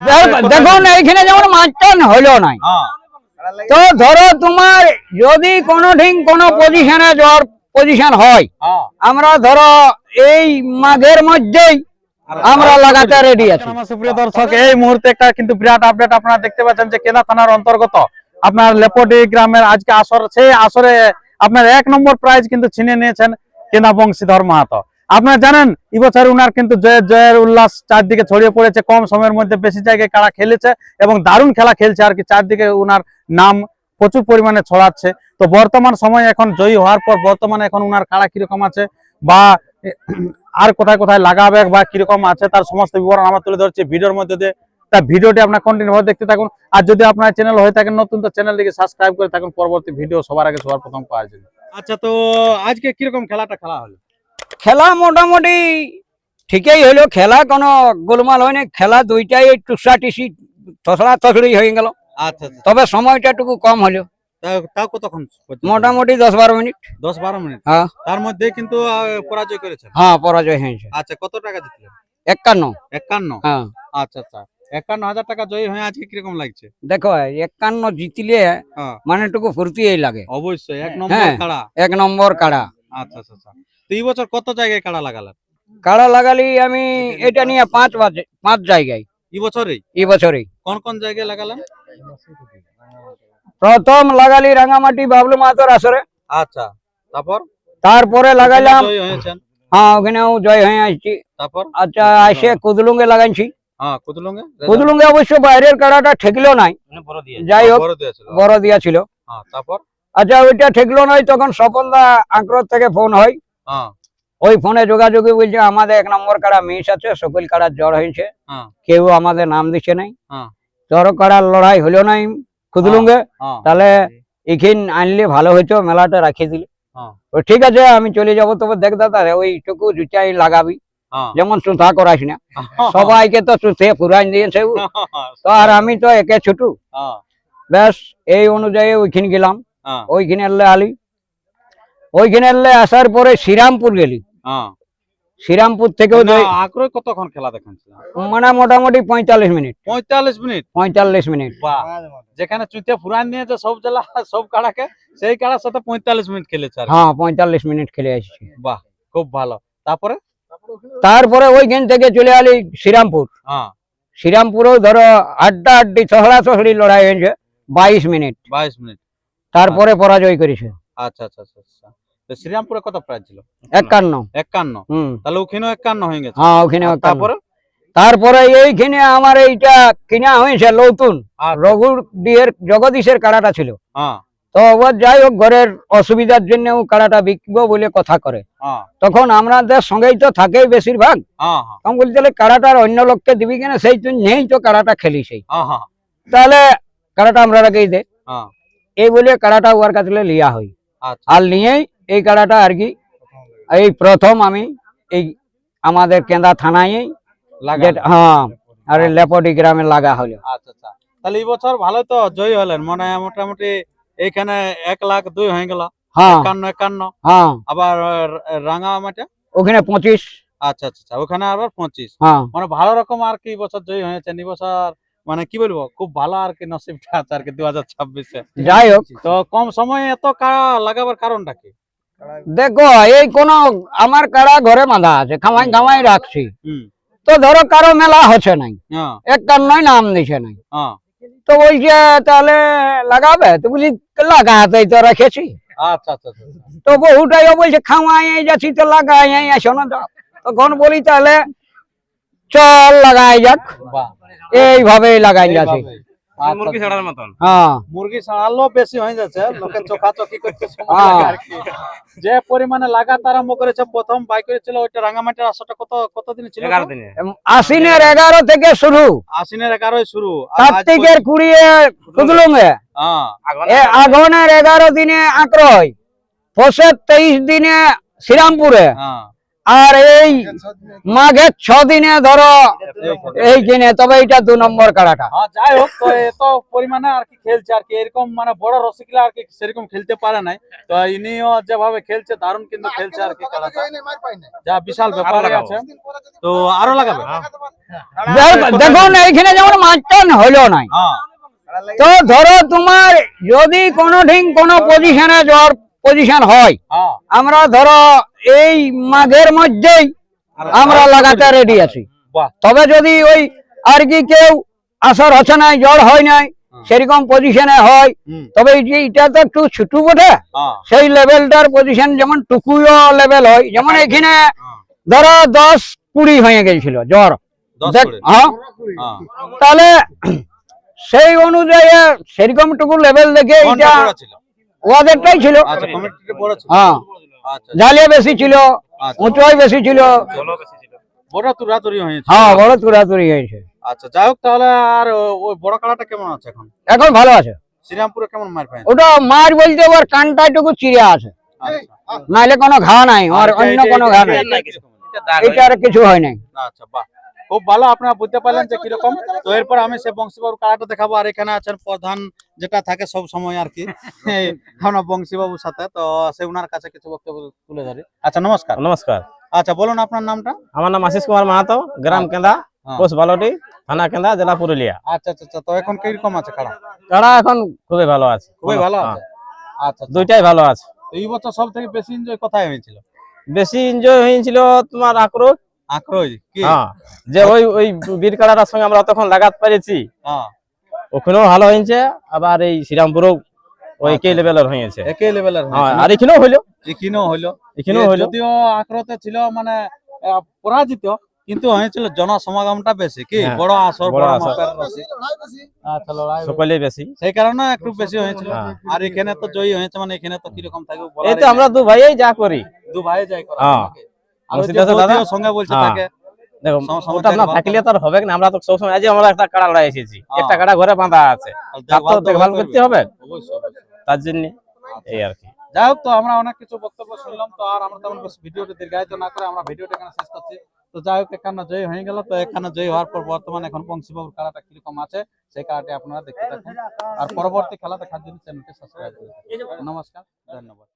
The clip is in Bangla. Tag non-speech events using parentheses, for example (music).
দেখ- দেখুন এইখানে যেমন মাছটা হইল নাই। হ্যাঁ। তো ধরো তোমার যদি কোনো ঠিক কোনো পজিশনে জ্বর পজিশন হয় হ্যাঁ। আমরা ধরো এই মাঘের মধ্যেই আমরা লাগাতে রেডি আছি। সুপ্রিয় দর্শক এই মুহূর্তে একটা কিন্তু বিরাট আপডেট আপনারা দেখতে পাচ্ছেন যে কেনা থানার অন্তর্গত আপনার লেপটি গ্রামের আজকে আসর সেই আসরে আপনার এক নম্বর প্রাইজ কিন্তু ছিনে নিয়েছেন কেনা বংশীধর মাহাতো। আপনারা জানেন এবছর উনার কিন্তু জয়ের জয়ের উল্লাস চারদিকে ছড়িয়ে পড়েছে, কম সময়ের মধ্যে বেশি জায়গায় কারা খেলেছে এবং দারুণ খেলা খেলছে আর কি, চারদিকে উনার নাম প্রচুর পরিমাণে ছড়াচ্ছে। তো বর্তমান সময় এখন জয়ী হওয়ার পর বর্তমানে এখন উনার কাড়া কীরকম আছে বা আর কোথায় কোথায় লাগাবে বা কীরকম আছে তার সমস্ত বিবরণ আমার তুলে ধরছি ভিডিওর মধ্যে দিয়ে। তা ভিডিওটি আপনার কন্টিনিউ ভাবে দেখতে থাকুন। আর যদি আপনার চ্যানেল হয়ে থাকেন নতুন, তো চ্যানেলটিকে সাবস্ক্রাইব করে থাকুন। পরবর্তী ভিডিও সবার আগে সবার প্রথম পাওয়ার জন্য। আচ্ছা তো আজকে কীরকম খেলাটা খেলা হলো? খেলা মোটামুটি ঠিকই হইল। খেলা কোনো গোলমাল হয়নি। খেলা দুইটাই টুসা টিসি থসড়া থসড়ি হয়ে গেল। আচ্ছা আচ্ছা। তবে সময়টা টুকু কম হলো তাও- কতক্ষণ মোটামুটি দশ বারো মিনিট। দশ বারো মিনিট? হ্যাঁ। তার মধ্যে কিন্তু পরাজয় করেছেন? হ্যাঁ পরাজয় হয়েছে। আচ্ছা কত টাকা জিতলেন? একান্ন। একান্ন? হ্যাঁ। আচ্ছা আচ্ছা। একান্ন হাজার টাকা জয়ী হয়ে আজকে কীরকম লাগছে? দেখো একান্ন জিতলে হ্যাঁ। মানে টুকু ফুর্তি লাগে। অবশ্যই এক নম্বর হ্যাঁ। কাড়া। এক নম্বর কাড়া। আচ্ছা আচ্ছা আচ্ছা। তো এই বছর কত জায়গায় কাড়া লাগালেন? কাড়া লাগালি আমি এটা নিয়ে পাঁচ বাজে পাঁচ জায়গায়। এই বছরেই? এই বছরে কোন কোন জায়গায় লাগালেন? প্রথম লাগালি রাঙামাটি বাবলু মাতর আসরে। আচ্ছা তারপর? তারপরে লাগাইলাম হ্যাঁ ওখানেও জয় হয়ে আসছি। তারপর? আচ্ছা আইসে কুদলুঙ্গে লাগাইছি। হ্যাঁ কুদলঙ্গে? কুদলুঙ্গে অবশ্য বাইরের কাড়াটা ঠেকলো নাই। যাই হোক বড় দিয়া ছিল হ্যাঁ তারপর? আচ্ছা ওইটা ঠেকলো নাই তখন স্বপনদা আঁকড়র থেকে ফোন হয় হ্যাঁ। ওই ফোনে যোগাযোগে বলছে আমাদের এক নম্বর কাড়া মিস আছে সকল জ্বর হয়েছে। হ্যাঁ। কেউ আমাদের নাম দিচ্ছে নাই। হ্যাঁ। তোর লড়াই হলো নাই কুদলুঙ্গে হ্যাঁ তাহলে এখিন আনলে ভালো হইতো মেলাটা রাখিয়ে দিলে। হ্যাঁ। ঠিক আছে আমি চলে যাব তবে দেখ দাদা ওইটুকু জুচাই লাগাবি। হ্যাঁ। যেমন সুতা করাস না। (laughs) সবাইকে তো সুতে পুরান দিয়েছে। তো আর আমি তো একে ছুটু। হ্যাঁ। ব্যাস এই অনুযায়ী ওইখানে গেলাম। হ্যাঁ। ওইখানে এলে আলি। ওইখানে আসার পরে শ্রীরামপুর গেলি। হ্যাঁ। শ্রীরামপুর থেকেও না, কতক্ষণ খেলা মানে মোটামুটি পঁয়তাল্লিশ মিনিট। পঁয়তাল্লিশ মিনিট? পঁয়তাল্লিশ মিনিট। যেখানে চুতিয়া ফুরান নিয়েছে সব জেলা সব কাড়াকে সেই কাড়ার সাথে পঁয়তাল্লিশ মিনিট খেলেছে হ্যাঁ পঁয়তাল্লিশ মিনিট খেলে আসছি। বাহ খুব ভালো। তারপরে? তারপরে ওইখান থেকে চলে আলি শ্রীরামপুর। হ্যাঁ। শ্রীরামপুরেও ধরো আড্ডা আড্ডি ছহড়া ছহড়ি লড়াই হয়েছে বাইশ মিনিট। বাইশ মিনিট। তারপরে পরাজয় করেছে। আচ্ছা আচ্ছা আচ্ছা আচ্ছা। তো শ্রীরামপুরে কত প্রাইজ ছিল? একান্ন। একান্ন। হুম। তাহলে ওখানেও একান্ন হয়ে গেছে। হ্যাঁ ওখানে তারপরে? তারপরে এইখানে আমার এইটা কিনা হয়েছে আর? রঘুর ডিয়ের জগদীশের কাড়াটা ছিল। হ্যাঁ। তো ওর যাই হোক ঘরের অসুবিধার জন্য ও কাড়াটা বিকবো বলে কথা করে। হ্যাঁ। তখন আমাদের সঙ্গেই তো থাকেই বেশিরভাগ। হ্যাঁ তখন বলছি তাহলে কাড়াটার অন্য লোককে দিবি কেন? সেই তুই নেই তো কাড়াটা খেলি সেই। তাহলে কাড়াটা আমরা রাখেই দে। এই বলে কাড়াটা ওর কাছে লিয়া হয় আচ্ছা। আর নিয়েই এই কাড়াটা আর কি এই প্রথম আমি এই আমাদের কেন্দা থানায় লাগা। হ্যাঁ আরে লেপটি গ্রামে লাগা হলো। আচ্ছা আচ্ছা। তাহলে এই বছর ভালো তো জয়ী হলেন। মানে মোটামুটি এইখানে এক লাখ দুই হয়ে গেল। হ্যাঁ। একান্ন একান্ন। হ্যাঁ। আবার রাঙা মাঠে? ওখানে পঁচিশ। আচ্ছা আচ্ছা আচ্ছা। ওখানে আবার পঁচিশ। হ্যাঁ। মানে ভালো রকম আর কি বছর জয়ী হয়েছে এই বছর মানে কি বলব খুব ভালো আর কি নসিবটা আছে আর কি দু হাজার ছাব্বিশে। যাই হোক। তো কম সময়ে এত কাড়া লাগাবার কারণটা কি? দেখো এই কোন আমার কাড়া ঘরে বাঁধা আছে খামাই খামাই রাখছি। তো ধরো কারও মেলা হচ্ছে নাই হ্যাঁ। একান্নই নাম দিছে নাই। হ্যাঁ। তো বলছে তাহলে লাগাবে? তো বলি লাগাতেই তো রেখেছি। আচ্ছা আচ্ছা আচ্ছা তো বহুটাইও বলছে খাওয়াই যাচ্ছি তো লাগাই আসো না। তখন বলি তাহলে চল লাগাই যাক। এইভাবেই লাগাই যাচ্ছি। মুরগি ছাড়ার মতন। হ্যাঁ। মুরগি ছাড়ালো বেশি হয়ে যাচ্ছে লোকে চোখাচোখি করতে সময় হ্যাঁ। লাগে আর কি। যে পরিমাণে লাগাতে আরম্ভ করেছে প্রথম বাই করেছিল ওইটা রাঙামাটির আসরটা কত কত দিন ছিল? এগারো দিনে। আশ্বিনের এগারো থেকে শুরু। আশ্বিনের এগারোই শুরু। কার্তিকের কুড়িয়ে হ্যাঁ। আগুনের এগারো দিনে। আঁকড়ই পৌষের তেইশ দিনে শ্রীরামপুরে। হ্যাঁ। আর এই মাঘের ছ দিনে ধরো এই কিনে তবে এটা দু নম্বর কাড়াটা। হ্যাঁ যাই হোক তো এত পরিমাণে আর কি খেলছে আর কি এরকম মানে বড় রসিকলা আর কি সেরকম খেলতে পারে নাই। তো ইনিও যেভাবে খেলছে দারুণ কিন্তু খেলছে আর কি খেলাটা। যা বিশাল ব্যাপার আছে। তো আরও লাগাবে? দেখ- দেখুন এইখানে যেমন মাস্টার হইল নাই। হ্যাঁ। তো ধরো তোমার যদি কোনো ঠিক কোনো পজিশনে জ্বর পজিশন হয় হ্যাঁ। আমরা ধরো এই মাঘের মধ্যেই আমরা লাগাতে রেডি আছি। তবে যদি ওই আর কি কেউ আসর হচ্ছে নাই জ্বর হয় নাই হুম। সেরকম পজিশনে হয় তবে এটা তো একটু ছোটু বটে হ্যাঁ। সেই লেভেলটার পজিশন যেমন টুকুও লেভেল হয় যেমন এখানে হ্যাঁ। ধরো দশ কুড়ি হয়ে গেছিল জ্বর। হ্যাঁ। হ্যাঁ। তাহলে সেই অনুযায়ী সেরকম টুকু লেভেল দেখে এটা বড় ছিল ওদেরটাই ছিল। আচ্ছা হ্যাঁ। জালিয়া বেশি ছিল উঁচুয় বেশি ছিল। বড় তুরাতুরি হয়েছে। হ্যাঁ বড় তুরাতুরি হয়েছে। আচ্ছা যাই হোক তাহলে আর ওই বড় কালাটা কেমন আছে এখন? এখন ভালো আছে। শ্রীরামপুরে কেমন মার পায়? ওটা মার বলতে ওর কানটাটুকু চিড়ে আছে। নাইলে নাহলে কোনো ঘা নাই আর অন্য কোনো ঘা নাই। এটা- এটা আর কিছু হয় নাই। আচ্ছা বাহ। খুব ভালো আপনারা বুঝতে পারলেন যে কীরকম। তো এরপর আমি সে বংশীবাবুর কালাটা দেখাবো আর এখানে আছেন প্রধান যেটা থাকে সব সময় আর কি। (laughs) আমরা বংশীবাবুর সাথে তো সে উনার কাছে কিছু বক্তব্য তুলে ধরি। আচ্ছা নমস্কার। নমস্কার। আচ্ছা বলুন আপনার নামটা। আমার নাম আশিস কুমার মাহাতো গ্রাম কেন্দা হ্যাঁ। পোস্ট বালটি থানা কেন্দা জেলা পুরুলিয়া। আচ্ছা আচ্ছা আচ্ছা তো এখন কীরকম আছে কাড়া? তারা এখন খুবই ভালো আছে। খুবই ভালো হ্যাঁ, আছে আচ্ছা আচ্ছা। দুইটাই ভালো আছে। এই বছর সব থেকে বেশি এনজয় কোথায় হয়েছিল? বেশি এনজয় হয়েছিল তোমার আক্রোশ আক্রোশ কি? হ্যাঁ যে ওই ওই বীর কাড়াটার সঙ্গে আমরা তখন লাগাতে পেরেছি। হ্যাঁ। ওখানেও ভালো হয়েছে আবার এই শ্রীরামপুরও ওই লেভেলের হয়েছে। একই লেভেলের হ্যাঁ আর এখানেও হইল। এখানেও হইল। এখানেও হইল। যদিও আক্রোতে ছিল মানে আহ, পরাজিত কিন্তু হয়েছিল জনসমাগমটা বেশি কি? বড় আসর বড় আসর। আচ্ছা বেশি। সেই কারণে একটু বেশি হয়েছিল। হ্যাঁ। আর এখানে তো জয়ী হয়েছে মানে এখানে তো কীরকম থাকবে এই তো আমরা দু ভাইই যা করি। দু ভাই যাই করা হ্যাঁ। নাকি? আর ওই যে মুর্শিদাবাদ দাদা? বৌদিও সঙ্গে বলছে। তাকে দেখো সম- সম- ওটা না থাকলে তো আর হবে না আমরা তো সবসময় আজ আমরা একটা কাড়া লড়াই এসেছি হ্যাঁ। একটা কাড়া ঘরে বাঁধা আছে তার দেখভাল। করতে হবে জন্য এই আর কি যাই হোক তো আমরা অনেক কিছু বক্তব্য শুনলাম তো আর আমরা তেমন বেশি ভিডিওটা দীর্ঘায়িত না করে আমরা ভিডিওটা এখানে শেষ করছি তো যাই হোক এখানে জয়ী হয়ে গেল তো এখানে জয়ী হওয়ার পর বর্তমানে এখন বংশীবাবুর খেলাটা কীরকম আছে সেই খেলাটি আপনারা দেখতে থাকুন আর পরবর্তী খেলা দেখার জন্য চ্যানেলটি সাবস্ক্রাইব করুন নমস্কার ধন্যবাদ